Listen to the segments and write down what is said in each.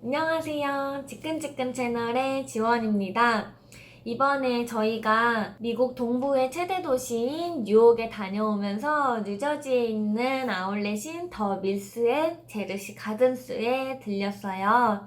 안녕하세요. 지끈지끈 채널의 지원입니다. 이번에 저희가 미국 동부의 최대 도시인 뉴욕에 다녀오면서 뉴저지에 있는 아울렛인 더 밀스의 제르시 가든스에 들렸어요.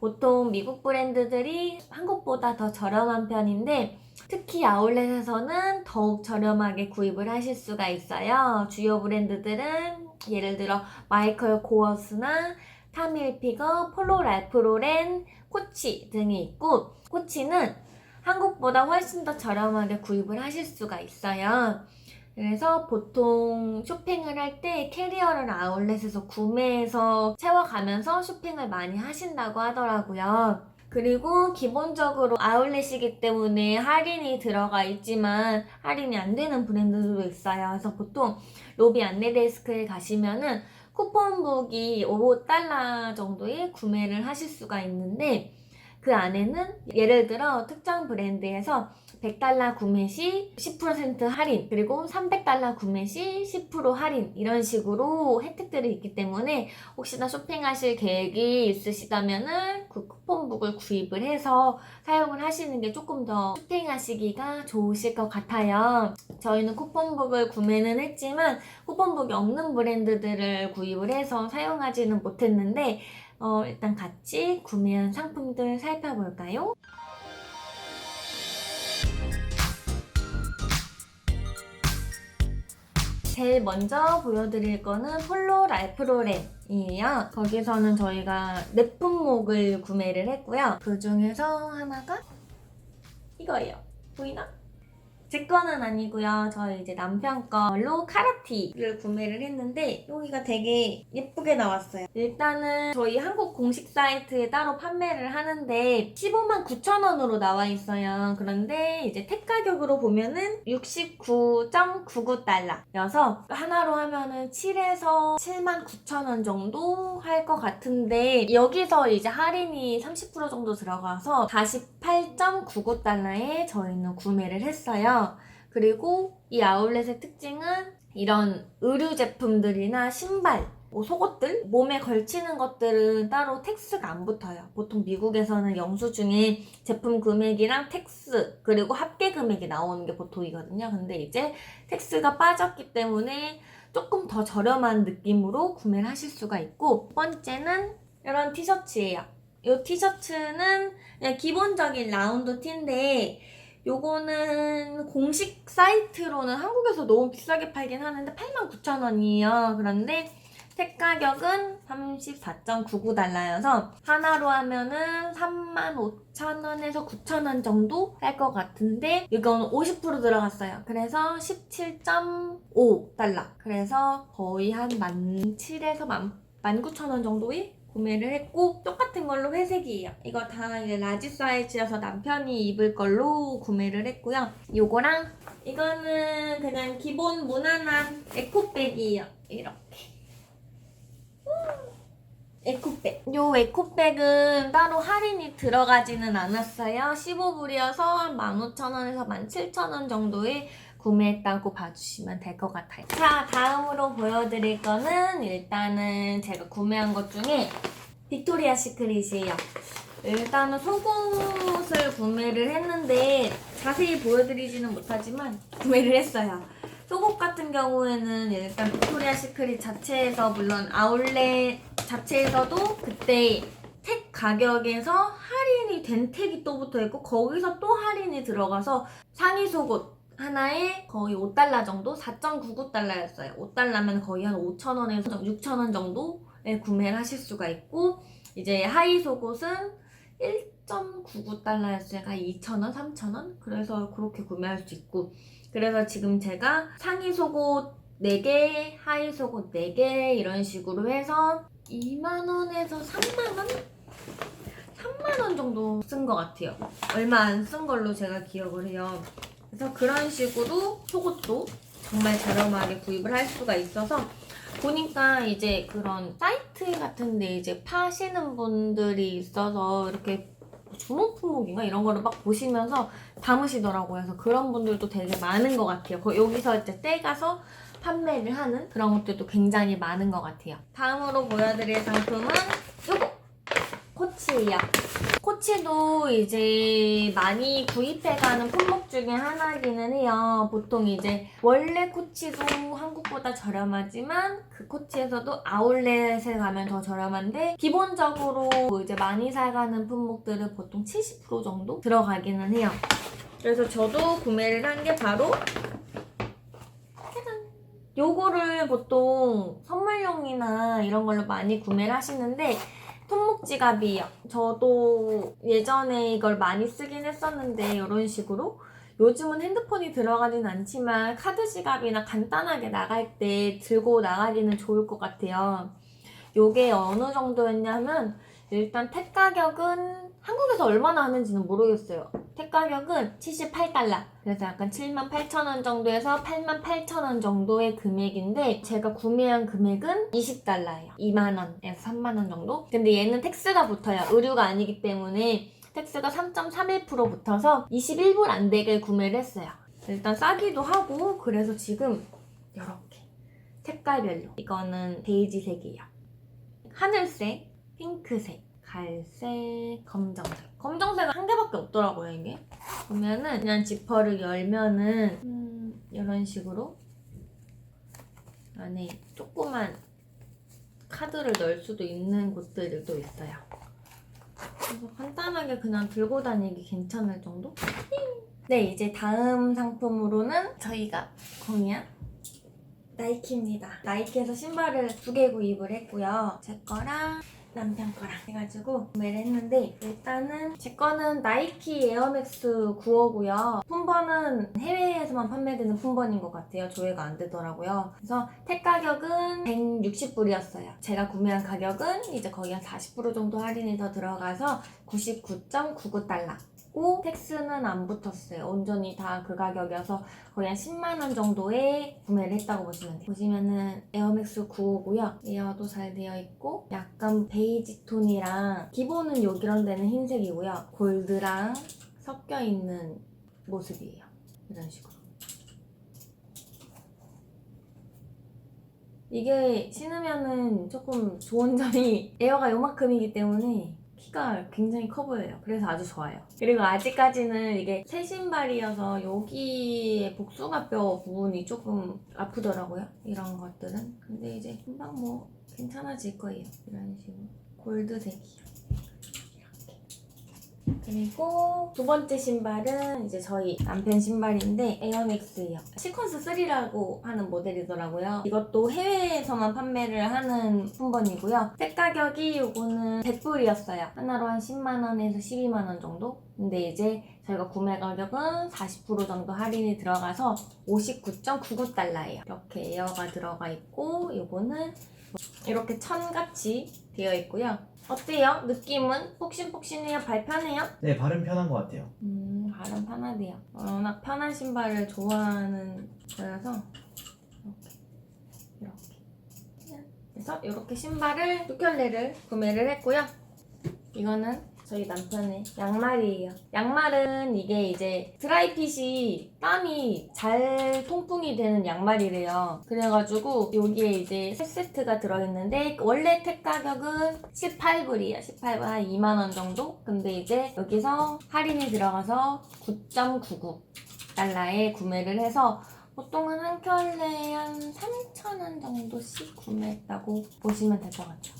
보통 미국 브랜드들이 한국보다 더 저렴한 편인데 특히 아울렛에서는 더욱 저렴하게 구입을 하실 수가 있어요. 주요 브랜드들은 예를 들어 마이클 코어스나 타밀피거, 폴로 랄프로렌, 코치 등이 있고 코치는 한국보다 훨씬 더 저렴하게 구입을 하실 수가 있어요. 그래서 보통 쇼핑을 할 때 캐리어를 아울렛에서 구매해서 채워가면서 쇼핑을 많이 하신다고 하더라고요. 그리고 기본적으로 아울렛이기 때문에 할인이 들어가 있지만 할인이 안 되는 브랜드들도 있어요. 그래서 보통 로비 안내 데스크에 가시면은 쿠폰북이 5달러 정도에 구매를 하실 수가 있는데 그 안에는 예를 들어 특정 브랜드에서 100달러 구매 시 10% 할인 그리고 300달러 구매 시 10% 할인 이런 식으로 혜택들이 있기 때문에 혹시나 쇼핑하실 계획이 있으시다면은 그 쿠폰북을 구입을 해서 사용을 하시는 게 조금 더 쇼핑하시기가 좋으실 것 같아요. 저희는 쿠폰북을 구매는 했지만 쿠폰북이 없는 브랜드들을 구입을 해서 사용하지는 못했는데 어, 일단 같이 구매한 상품들 살펴볼까요? 제일 먼저 보여드릴 거는 폴로 랄프로렌이에요. 거기서는 저희가 넷품목을 구매를 했고요. 그 중에서 하나가 이거예요. 보이나? 제 거는 아니고요. 저희 이제 남편 걸로 카라티를 구매를 했는데 여기가 되게 예쁘게 나왔어요. 일단은 저희 한국 공식 사이트에 따로 판매를 하는데 15만 9천 원으로 나와 있어요. 그런데 이제 택 가격으로 보면은 69.99달러여서 하나로 하면은 7에서 7만 9천 원 정도 할 것 같은데 여기서 이제 할인이 30% 정도 들어가서 48.99달러에 저희는 구매를 했어요. 그리고 이 아울렛의 특징은 이런 의류 제품들이나 신발, 뭐 속옷들, 몸에 걸치는 것들은 따로 텍스가 안 붙어요. 보통 미국에서는 영수증에 제품 금액이랑 텍스, 그리고 합계 금액이 나오는 게 보통이거든요. 근데 이제 텍스가 빠졌기 때문에 조금 더 저렴한 느낌으로 구매를 하실 수가 있고, 두 번째는 이런 티셔츠예요. 이 티셔츠는 그냥 기본적인 라운드 티인데, 요거는 공식 사이트로는 한국에서 너무 비싸게 팔긴 하는데 89,000원이에요. 그런데 택 가격은 34.99달러여서 하나로 하면은 35,000원에서 9,000원 정도 할 것 같은데 이거는 50% 들어갔어요. 그래서 17.5달러. 그래서 거의 한 17,000에서 19,000원 정도에 구매를 했고 똑같은 걸로 회색이에요. 이거 다 이제 라지 사이즈여서 남편이 입을 걸로 구매를 했고요. 요거랑 이거는 그냥 기본 무난한 에코백이에요. 이렇게. 에코백. 요 에코백은 따로 할인이 들어가지는 않았어요. 15불이어서 한 15,000원에서 17,000원 정도에 구매했다고 봐주시면 될 것 같아요. 자, 다음으로 보여드릴 거는 일단은 제가 구매한 것 중에 빅토리아 시크릿이에요. 일단은 속옷을 구매를 했는데 자세히 보여드리지는 못하지만 구매를 했어요. 속옷 같은 경우에는 일단 빅토리아 시크릿 자체에서 물론 아울렛 자체에서도 그때 택 가격에서 할인이 된 택이 또 붙어 있고 거기서 또 할인이 들어가서 상의 속옷 하나에 거의 5달러 정도? 4.99달러였어요. 5달러면 거의 한 5,000원에서 6,000원 정도에 구매를 하실 수가 있고 이제 하이 속옷은 1.99달러였으니까 2,000원, 3,000원? 그래서 그렇게 구매할 수 있고 그래서 지금 제가 상의 속옷 4개, 하이 속옷 4개 이런 식으로 해서 2만원에서 3만원? 3만원 정도 쓴 것 같아요. 얼마 안 쓴 걸로 제가 기억을 해요. 그래서 그런 식으로 속옷도 정말 저렴하게 구입을 할 수가 있어서 보니까 이제 그런 사이트 같은데 이제 파시는 분들이 있어서 이렇게 주문 품목인가 이런 거를 막 보시면서 담으시더라고요. 그래서 그런 분들도 되게 많은 것 같아요. 거- 여기서 이제 떼가서 판매를 하는 그런 것들도 굉장히 많은 것 같아요. 다음으로 보여드릴 상품은 요거! 코치예요. 코치도 이제 많이 구입해가는 품목 중에 하나이기는 해요. 보통 이제 원래 코치도 한국보다 저렴하지만 그 코치에서도 아울렛에 가면 더 저렴한데 기본적으로 이제 많이 사가는 품목들은 보통 70% 정도 들어가기는 해요. 그래서 저도 구매를 한 게 바로! 요거를 보통 선물용이나 이런 걸로 많이 구매를 하시는데 손목 지갑이에요. 저도 예전에 이걸 많이 쓰긴 했었는데 이런 식으로 요즘은 핸드폰이 들어가진 않지만 카드 지갑이나 간단하게 나갈 때 들고 나가기는 좋을 것 같아요. 요게 어느 정도였냐면 일단 택 가격은 한국에서 얼마나 하는지는 모르겠어요. 택 가격은 78달러. 그래서 약간 7만 8천 원 정도에서 8만 8천 원 정도의 금액인데 제가 구매한 금액은 20달러예요. 2만 원에서 3만 원 정도. 근데 얘는 텍스가 붙어요. 의류가 아니기 때문에 텍스가 3.31% 붙어서 21불 안 되게 구매를 했어요. 일단 싸기도 하고 그래서 지금 이렇게 색깔별로 이거는 베이지색이에요. 하늘색, 핑크색, 갈색, 검정색. 검정색은 한 개밖에 없더라고요, 이게. 보면은 그냥 지퍼를 열면은 음, 이런 식으로 안에 조그만 카드를 넣을 수도 있는 곳들도 있어요. 그래서 간단하게 그냥 들고 다니기 괜찮을 정도? 네, 이제 다음 상품으로는 저희가 구매한 나이키입니다. 나이키에서 신발을 두 개 구입을 했고요. 제 거랑 남편 거랑 해가지고 구매를 했는데 일단은 제 거는 나이키 에어맥스 9호고요. 품번은 해외에서만 판매되는 품번인 것 같아요. 조회가 안 되더라고요. 그래서 택 가격은 160불이었어요. 제가 구매한 가격은 이제 거의 한 40% 정도 할인이 더 들어가서 99.99달러. 고 텍스는 안 붙었어요. 온전히 다 그 가격이어서 거의 한 10만 원 정도에 구매를 했다고 보시면 돼요. 보시면은 에어맥스 9호고요. 에어도 잘 되어 있고 약간 베이지 톤이랑 기본은 여기 이런 데는 흰색이고요. 골드랑 섞여 있는 모습이에요. 이런 식으로. 이게 신으면은 조금 좋은 점이 에어가 요만큼이기 때문에 키가 굉장히 커 보여요. 그래서 아주 좋아요. 그리고 아직까지는 이게 새 신발이어서 여기에 복숭아 뼈 부분이 조금 아프더라고요. 이런 것들은. 근데 이제 금방 뭐 괜찮아질 거예요. 이런 식으로. 골드색이요. 그리고 두 번째 신발은 이제 저희 남편 신발인데 에어맥스예요. 시퀀스 3라고 하는 모델이더라고요. 이것도 해외에서만 판매를 하는 품번이고요. 색 가격이 요거는 100불이었어요. 하나로 한 10만 원에서 12만 원 정도. 근데 이제 저희가 구매 가격은 40% 정도 할인이 들어가서 59.99달러예요. 이렇게 에어가 들어가 있고 요거는 이렇게 천같이 되어 있고요. 어때요? 느낌은 폭신폭신해요? 발 편해요? 네, 발음 편한 것 같아요. 음, 발은 편하대요. 워낙 편한 신발을 좋아하는 거라서 이렇게 이렇게 그래서 이렇게 신발을 두 켤레를 구매를 했고요. 이거는 저희 남편의 양말이에요. 양말은 이게 이제 드라이핏이 땀이 잘 통풍이 되는 양말이래요. 그래가지고 여기에 이제 세 세트가 들어있는데 원래 택 가격은 18불이에요. 18불 한 2만 원 정도. 근데 이제 여기서 할인이 들어가서 9.99 달러에 구매를 해서 보통은 한 켤레에 한 3,000원 정도씩 구매했다고 보시면 될 것 같아요.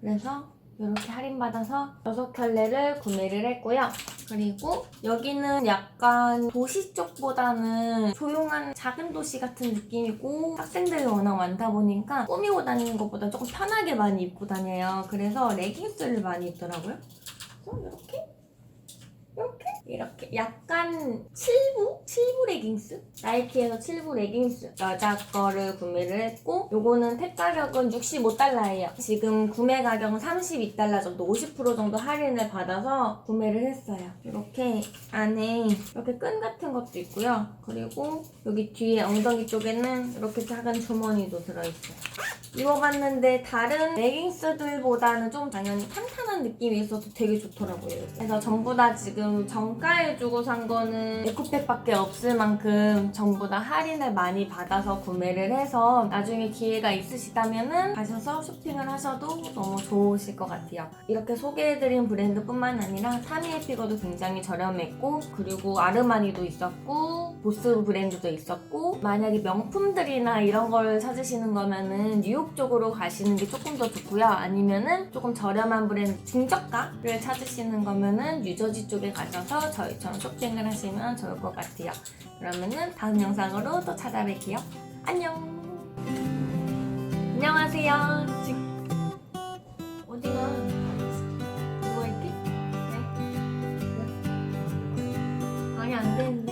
그래서 이렇게 할인받아서 6켤레를 구매를 했고요. 그리고 여기는 약간 도시 쪽보다는 조용한 작은 도시 같은 느낌이고 학생들이 워낙 많다 보니까 꾸미고 다니는 것보다 조금 편하게 많이 입고 다녀요. 그래서 레깅스를 많이 입더라고요. 그래서 이렇게 이렇게 약간 7부? 7부 레깅스? 나이키에서 7부 레깅스 여자 거를 구매를 했고 요거는 택 가격은 65달러예요 지금 구매 가격은 32달러 정도 50% 정도 할인을 받아서 구매를 했어요 이렇게 안에 이렇게 끈 같은 것도 있고요 그리고 여기 뒤에 엉덩이 쪽에는 이렇게 작은 주머니도 들어있어요 입어봤는데 다른 레깅스들보다는 좀 당연히 탄탄한 느낌이 있어서 되게 좋더라고요. 그래서 전부 다 지금 정 원가해주고 산 거는 에코백밖에 없을 만큼 전부 다 할인을 많이 받아서 구매를 해서 나중에 기회가 있으시다면은 가셔서 쇼핑을 하셔도 너무 좋으실 것 같아요. 이렇게 소개해드린 브랜드뿐만 아니라 타미의 피거도 굉장히 저렴했고 그리고 아르마니도 있었고 보스 브랜드도 있었고 만약에 명품들이나 이런 걸 찾으시는 거면은 뉴욕 쪽으로 가시는 게 조금 더 좋고요. 아니면은 조금 저렴한 브랜드 중저가를 찾으시는 거면은 유저지 쪽에 가셔서 저희처럼 쇼핑을 하시면 좋을 것 같아요. 그러면은 다음 영상으로 또 찾아뵐게요. 안녕. 안녕하세요. 지금 어디가 누가 있게? 네. 아니 안 되는데.